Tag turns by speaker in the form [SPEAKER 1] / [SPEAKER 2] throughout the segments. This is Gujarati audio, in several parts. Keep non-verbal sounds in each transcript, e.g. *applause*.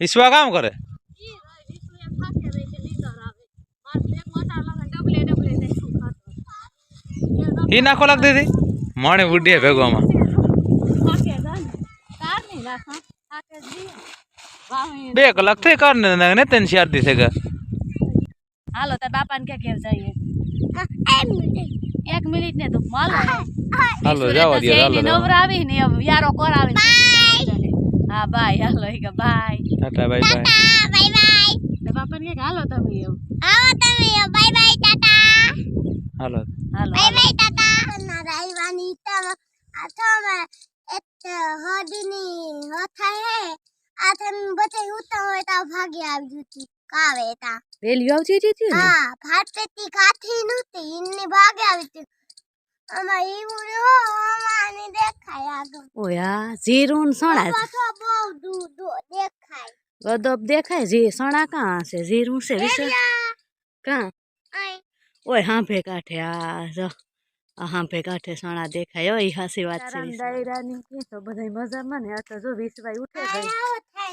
[SPEAKER 1] ઈશ્વા કામ કરે? એ નાખો લાગતી હતી મણે ઉડીએ ભેગોમાં બે કલાક થઈ કર ને ને તને શરદી દિવસે કે
[SPEAKER 2] હાલો તાર બાપાને ક્યાં ઘેર જઈએ? એક મિનિટ ને તો માલ
[SPEAKER 1] હાલો જાવા દે હાલો જાવા.
[SPEAKER 2] નવરાવી ને યારો કરાવી હા બાય હાલો ઈ કે બાય
[SPEAKER 1] ટાટા બાય બાય
[SPEAKER 2] તાર બાપાને કે હાલો તમે એમ?
[SPEAKER 1] હાલો.
[SPEAKER 2] હાલો રેલી આવતી હતી ને
[SPEAKER 3] હા. ફાટતી કાથી નહોતી ઇન્ની ભાગે આવી હતી આમાં એવું હો અમાની દેખાય આગળ
[SPEAKER 2] ઓયા જીરું ને સણા
[SPEAKER 3] પાછો બહુ દૂર દૂર દેખાય
[SPEAKER 2] ગદબ દેખાય. જી સણા કાં છે? જીરું છે વિશે કાં. ઓય હાંભે કાંઠે આ જો હાંભે કાંઠે સણા દેખાય ઓય હાસી વાત છે ડાયરાની કે તો બધાય મજામાં ને? આ તો જો વિસવાય ઉઠે ગઈ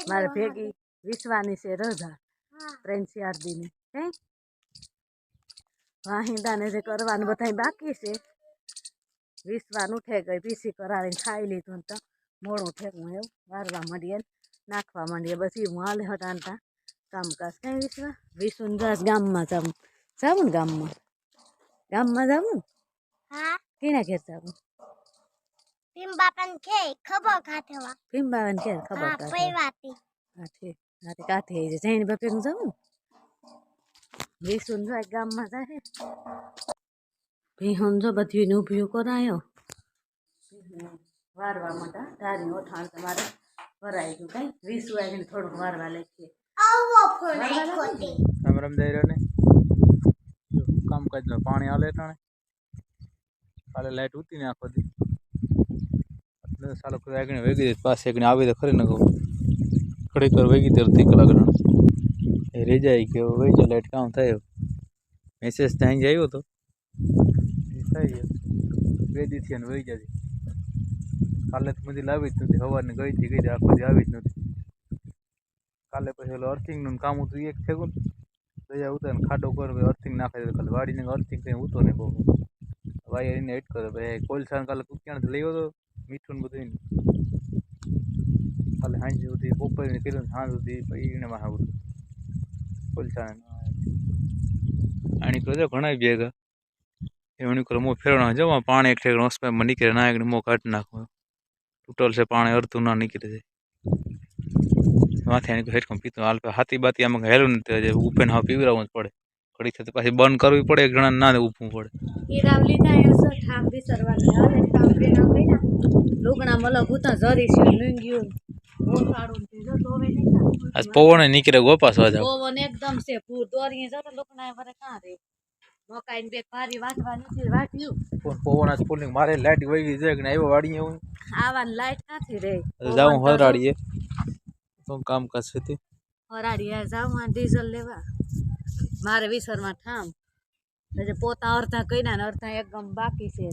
[SPEAKER 2] મારે ભેગી વિસવાની છે રજા
[SPEAKER 3] હા.
[SPEAKER 2] ત્રણ ચાર દીની. હે? વાહિંદાને જે કરવાનું બધાય બાકી છે વિસવાન ઉઠે ગઈ પીસી કરાવીને ખાઈ લીધું તો મોડું ઠેકવું એવું. વારવા માંડીએ નાખવા માંડીએ. બસ હું હાલે હટાનતા કામકાજ કઈ વિસવા વિસુન જાસ ગામમાં જાવું જાવું ને ગામમાં? ગામમાં જાવું
[SPEAKER 3] હા.
[SPEAKER 2] કીના ઘેર જાવું
[SPEAKER 3] કે ખબર
[SPEAKER 2] ખબર
[SPEAKER 3] હા
[SPEAKER 2] કાઢે
[SPEAKER 3] પૈવાતી
[SPEAKER 2] રાતે કાઠે આવી જાય. જઈને બાપેનું જાવું ને? વિસુન જો ગામમાં જાય ભીહન જો બધી ઊભી કરાયો વારવા માટે ધારી ઓઠાણ તમારે ભરાઈ ગયું કઈ વીસ વાગીને થોડુંક વારવા લખીએ
[SPEAKER 3] આવો ફોન આખ્યો તે
[SPEAKER 1] રામ રામ દાયરો ને કામકાજમાં પાણી આલે ટાણે કાલે લાઈટ ઉતી ને આખો દી એટલે સાલો કોઈ આગળ વેગી દે પાસે આગળ આવી તો ખરી ન કહું ખડી કર વેગી તે અડધી કલાક રણ એ રહી જાય કે વહી જાય લાઈટ કામ થાય મેસેજ ત્યાં જ આવ્યો હતો એ થઈ ગયો. બે દીથી અને વહી જતી. કાલે તો બધી લાવી જ નથી સવારને ગઈ હતી, ગઈ આખો દી આવી જ નથી કાલે પછી ઓલું અર્થિંગનું કામ હતું, એક થયું દયા ઉતાર ને ખાડો કરો ભાઈ અર્થિંગ નાખે તો કાલે વાડીને અર્થિંગ કંઈ ઉતો નહીં બહુ. ભાઈ એને એડ કરે ભાઈ કોલસા કાલે ક્યાંથી લઈ આવ્યો મીઠું ને બધું કાલે સાંજ સુધી બપોરે કર્યું સાંજ સુધી પછી એને માં આવું આણી કરો ઘણા ભેગા એમની કરો મો ફેરવાનો જો પાણી એક ઠેક હોસ્પિટલમાં નીકળે ના એક મો કાઢી નાખો. તૂટલ છે પાણી અડધું ના નીકળે છે. માથે આની હેઠું પીતું હાલ પે હાથી બાતી આમાં હેલું નથી હજી ઉપેન હા પીવરાવવું જ પડે. ઘડી થતી પાછી બંધ કરવી પડે એક જણા ના ઊભું પડે.
[SPEAKER 2] હીરાવ લીધા એ સર ઠામ બિસરવાના હાલે ઠામ બેના કઈના લુગણા મલક ઉતા જરી છે લુંગીયું ઓસાડું તે જો તો હવે નહીં થાય.
[SPEAKER 1] આજ પવન નીકળે ગોપાસ વાજા
[SPEAKER 2] પવન એકદમ છે પૂર દોરીએ જતો લુગણા વરે કાં રે મકાઈ બે ભારી વાટવા નથી વાટ્યું
[SPEAKER 1] પવન આજ ફૂલ મારે લાઈટ વહી ગઈ છે કે આવ્યો વાડીએ હું.
[SPEAKER 2] આવાની લાઈટ કાથી રે
[SPEAKER 1] જાઉં હરાડીએ. તો કામકાજ છે તે?
[SPEAKER 2] હરાડી આ જાઉં આ ડીઝલ લેવા. મારે વિસરમાં ઠામ. એટલે પોતા અડધા કઈના ને અડધા એકદમ બાકી છે.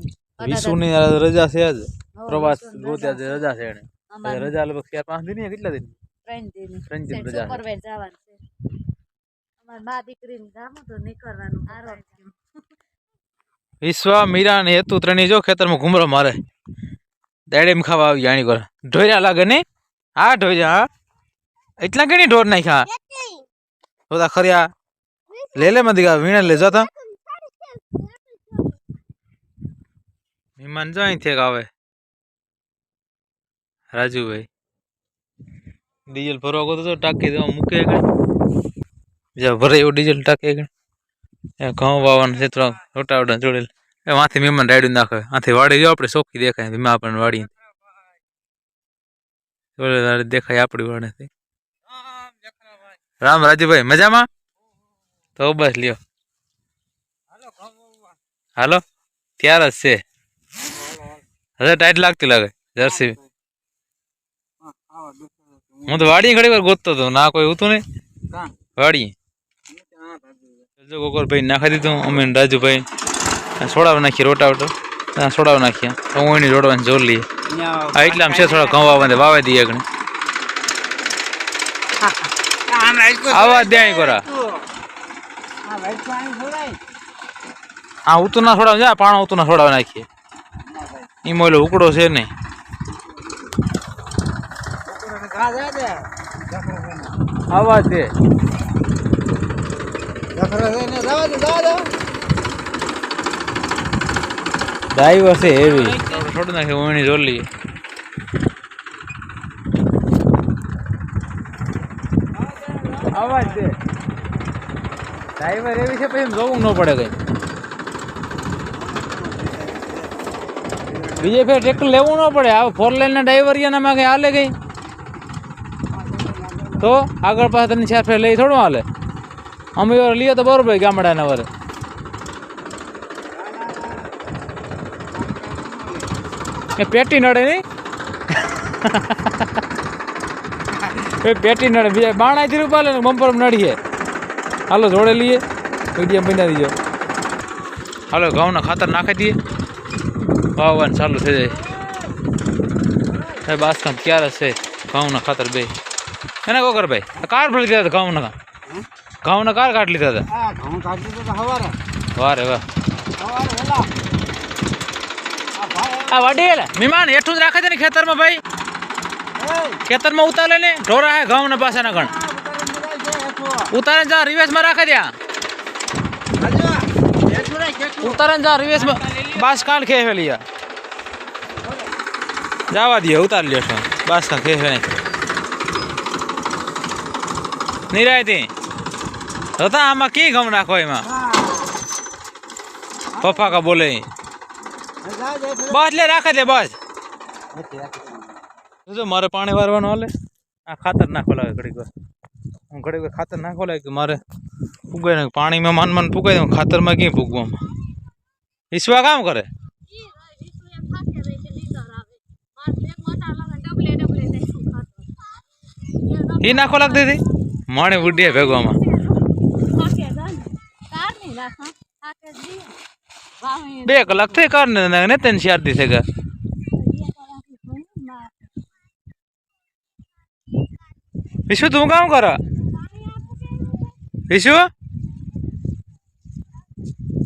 [SPEAKER 1] વિશુની આ રજા છે આજ.
[SPEAKER 2] હો,
[SPEAKER 1] પ્રવાસ
[SPEAKER 2] વિશુની
[SPEAKER 1] ગોત્યા છે. રજા છે એને
[SPEAKER 2] અમારે
[SPEAKER 1] રજા લગભગ ચાર પાંચ દિન કેટલા દિન?
[SPEAKER 2] ત્રણ દિન.
[SPEAKER 1] ત્રણ દિન
[SPEAKER 2] સેટ
[SPEAKER 1] રજા છે.
[SPEAKER 2] સુપરવાઇઝ જવાનું છે અમાર બા દીકરીને જામું તો નીકળવાનું આરામ
[SPEAKER 1] વિશ્વા મીરા ને હેતુ ત્રણેય જો ખેતરમાં ઘુમરો મારે. દાડેમ ખાવા આવી જાણી કર ઢોર્યા લાગે ને? હા ઢોર્યા હા. એટલા કેની ઢોર નાખ્યા? જોતા ખર્યા લે લે મધી વીણે લે જતા મહેમાન જો અહીંથી એક આવે. રાજુભાઈ. ડીઝલ ભરવા ગયો તો ટાંકી દેવા મૂકે ગઈ બીજા ભરે એવું ડીઝલ ટાંકી ગઈ એ ઘઉં વાવવાનું છે થોડા રોટા વટા જોડેલ. એ માથી મહેમાન રાયડું નાખે. આથી વાડી જો આપણે ચોખ્ખી દેખાય ભીમા આપણને વાડી જોડે તારે દેખાય આપણી વાડેથી રામ રાજુભાઈ મજામાં? તો બસ લ્યો. હાલો ત્યાર જ છે. હવે ટાઈટ લાગતી લાગે જર્સી. હું તો વાડી ઘડી વાર ગોતતો હતો ના કોઈ હતું નહીં. વાડી જો ગોકરભાઈ નાખી દીધું. અમે રાજુભાઈ સોડાવ નાખીએ, રોટાવટો. સોડાવ નાખ્યા હું એની જોડવાની જોર લઈએ. આ એટલે છે થોડા ઘઉં વાવવા વાવે દઈએ આગળ. આવા દે કોરા. હા ઉતું ના છોડાવ જા પાણો ઉતું ના છોડાવ નાખીએ. ઈ મોલો ઉકડો છે નહીં. આવા દે. ડ્રાઈવર છે હેવી છોડી નાખે ઓણી જોલી અવાજ દે ડ્રાઈવર એવી છે પછી એમ જોવું ન પડે કઈ. બીજે ફેર ટ્રેક્ટર લેવું ન પડે. આ ફોર લાઈન ના ડ્રાઈવરમાં કઈ હાલે કઈ? તો આગળ પાછળ ત્રણ ચાર ફેર લઈ થોડું હાલે. અમે લીએ તો બરોબર ગામડાના વરે. એ પેટી નડે નહીં? *laughs* એ પેટી નડે. બીજા બાણાથી રૂપાલે ને બમ્પર નડીએ. હાલો, જોડે લઈએ. વીડિયો બના દીજો. હાલો, ઘઉંના ખાતર નાખી દઈએ. વાવવાનું ચાલુ થઈ જાય. બાસકામ ક્યારે છે? ઘઉંના ખાતર બે. એને કોકર ભાઈ કાર દીધા હતા ઘઉંના. ઘઉંના કાર કાઢ લીધા હતા વારે વાહ આ વડીલ મહેમાન હેઠું જ રાખે છે ને ખેતરમાં ભાઈ ખેતરમાં ઉતારે ને ઢોરા હે ઘઉં ને પાછા ના ગણ ઉતારે ને જા રિવેશમાં રાખે ત્યાં ઉતારે ને જા રિવેશમાં બાસ કાલ ખેવે લીયા જવા દે ઉતાર લ્યો છો બાસ કાલ ખેવે નહીં નિરાયતી હતા આમાં કી ગમ નાખો એમાં? પપ્પા કા બોલે બસ લે રાખે દે બસ. જો મારે પાણી વારવાનું હાલે? આ ખાતર નાખો લાગે ઘડીક વાર. હું ઘડીક વાર ખાતર નાખો લાગે કે મારે ફૂગાય નાખ પાણીમાં માન માન ફૂગાય દઉં ખાતરમાં ક્યાં ફૂગવામાં ઈશ્વા કામ કરે? એ નાખો લાગતી હતી? માણે ઉડીએ ભેગવામાં બે કલાક થઈ કાર ને ને ચાર દિવસે ગયા વિશુ તું કામ કર? વિશુ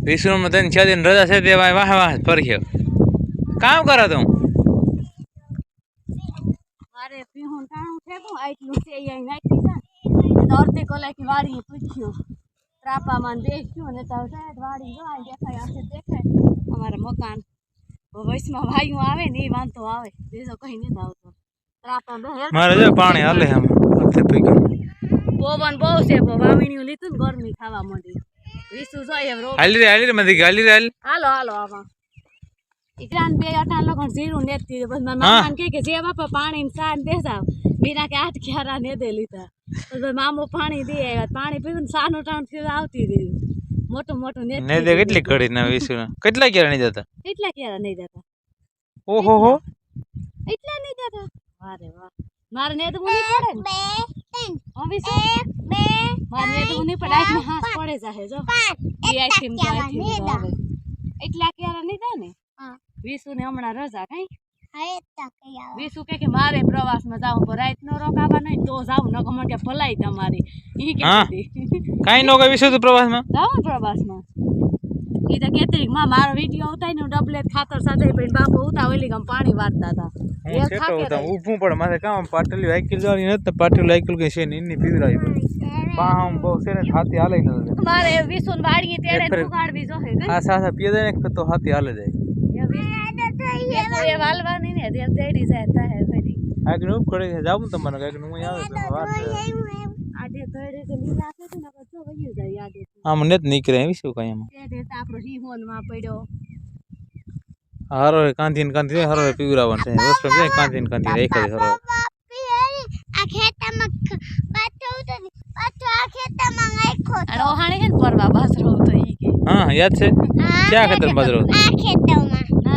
[SPEAKER 1] વિશુ તને છ દિન રજા છે, તે વાહ વાહ ફરખ્યો કામ કરો તું?
[SPEAKER 2] મારે પીહું ટાણું ફેંકું આટલું છે અહીંયા તો અડધી કલાકની વાડી પૂછ્યું. ત્રાપામાં ને દેખ્યું ને તો સાહેબ વાડી જો દેખાય આખે દેખાય. અમારા મકાન વૈશમાં વાયુ આવે ને એ વાંધો આવે. બીજો કઈ નથી આવતો. ત્રાપા
[SPEAKER 1] મારે જો પાણી હાલે આમ
[SPEAKER 2] પવન બહુ છે પણ લીધું ને ગરમી ખાવા માંડી. વિસુ જોઈએ
[SPEAKER 1] હાલી રે હાલી રે મધી હાલી રે હાલો.
[SPEAKER 2] હાલો આમાં. ઈકરાન બે અટાણ લગન જીરું નેતી મારા કહે કે જે બાપા પાણી ને સાન દેસાવ મીના કે આઠ ક્યારા ને દે લીધા. મામો પાણી દે આવ્યા. પાણી પીધું ને સાનું ટાણ થયું આવતી રહી. મોટું મોટું
[SPEAKER 1] ને દે કેટલી ઘડી ના વિશુ કેટલા ક્યારે નહીં જતા
[SPEAKER 2] એટલા ક્યારા નહીં જતા
[SPEAKER 1] ઓહો હો.
[SPEAKER 2] એટલા નહીં જતા વારે વાહ. મારે ને તો મુની પડે ને? હવે શું મારે ને તો નહીં પડે. આખી હાથ પડે જાહે જો. ઈ આઈસ્ક્રીમ તો આઈસ્ક્રીમ એટલા ક્યારા નહીં દે ને?
[SPEAKER 3] હા.
[SPEAKER 2] વિસુ ને હમણાં રજા કઈ
[SPEAKER 3] હવે તકે આવો.
[SPEAKER 2] વિસુ કે કે મારે પ્રવાસમાં જાવું પણ રાત નો રોકાવા નહીં તો જાવું ન મને કે ભલાઈ તમારી. ઈ કે
[SPEAKER 1] હા. નો કઈ વિશુ તું પ્રવાસમાં?
[SPEAKER 2] જાવું પ્રવાસમાં. ઈ તો કેતરી માં મારો વિડિયો ઉતારી ને ડબલે ખાતર સાથે પણ બાપુ ઉતાવેલી ઓલી પાણી વાળતા હતા
[SPEAKER 1] હું
[SPEAKER 2] થાકે
[SPEAKER 1] હતા ઊભું પડે માથે કામ પાટલી વાયકલ જવાની નથી પાટલી છે ને બહુ છે ને હાથી હાલે
[SPEAKER 2] મારે વિસુ ને વાડીએ તેડે ઉગાડવી જોહે
[SPEAKER 1] આ સાસા પીએ જાય ને તો હાથી હાલે જાય.
[SPEAKER 2] વિસુ એ વાલવાની ને તે તેડી જાય તાહે ફરી
[SPEAKER 1] આગળ ઉપ કરે જાવ ને તમારે આગળ હું આવે તો વાત છે.
[SPEAKER 2] આડે તળે તો લીલા છે ને તો વયું જાય આડે
[SPEAKER 1] આમ ને જ નીકળે એવી શું કઈ એમાં
[SPEAKER 2] તે તે આપણો હિહોનમાં પડ્યો
[SPEAKER 1] હારો કાંધી ને કાંધી હારો પીવરાવવાનું છે રોજ પર જાય કાંધી ને કાંધી રેખા હારો
[SPEAKER 3] આ ખેતરમાં ખ- પાછો ઉતરી પાછો આ ખેતરમાં નાખ્યો
[SPEAKER 2] અને ઓહાણે હે ને પરવા બાસરો તો ઈ કે
[SPEAKER 1] હા યાદ છે
[SPEAKER 3] હા,
[SPEAKER 1] ક્યાં ખેતર બાજરો
[SPEAKER 3] આ ખેતરમાં
[SPEAKER 2] ના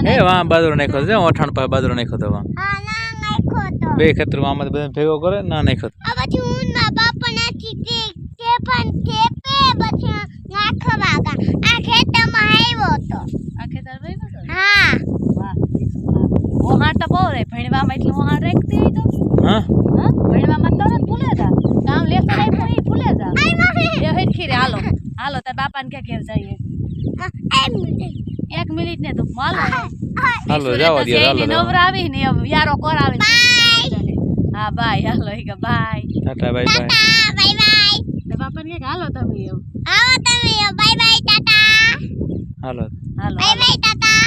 [SPEAKER 1] એ વાં બાજરો નાખ્યો છે ઓઠાણ પર બાજરો નાખ્યો તો વાં.
[SPEAKER 3] હા ના નાખ્યો તો.
[SPEAKER 1] બે ખેતરમાં બધા ભેગો કરે ના નાખ્યો તો.
[SPEAKER 3] પછી હું માં બાપ નાખી તે તે પણ કે પે પછી નાખવા આ ખેતરમાં આવ્યો તો
[SPEAKER 2] આ ખેતરમાં આવ્યો તો?
[SPEAKER 3] હા.
[SPEAKER 2] વાહ ઓહાર તો બહુ રે ભણવા માં એટલું ઓહાર રાખતી હોય તો
[SPEAKER 1] હા?
[SPEAKER 2] હા ભણવા માં તો ભૂલે જા કામ લેસન આપ્યું એ ભૂલે જા એ હરખી રે હાલો. હાલો તાર બાપાને કે ઘેર જઈએ?
[SPEAKER 3] એમ
[SPEAKER 2] એક મિનિટ ને તો હાલો.
[SPEAKER 1] હાલો જવા દે હાલો નવરાવી
[SPEAKER 2] નવરા આવી ને યારો કરાવે હા બાય હાલો કે bye.
[SPEAKER 1] Tata bye bye.
[SPEAKER 3] Bye bye.
[SPEAKER 2] ને બાપાને કે હાલો તમે એવું
[SPEAKER 3] આવો તમે બાય બાય ટાટા.
[SPEAKER 1] હાલો.
[SPEAKER 2] હાલો
[SPEAKER 3] બાય બાય ટાટા.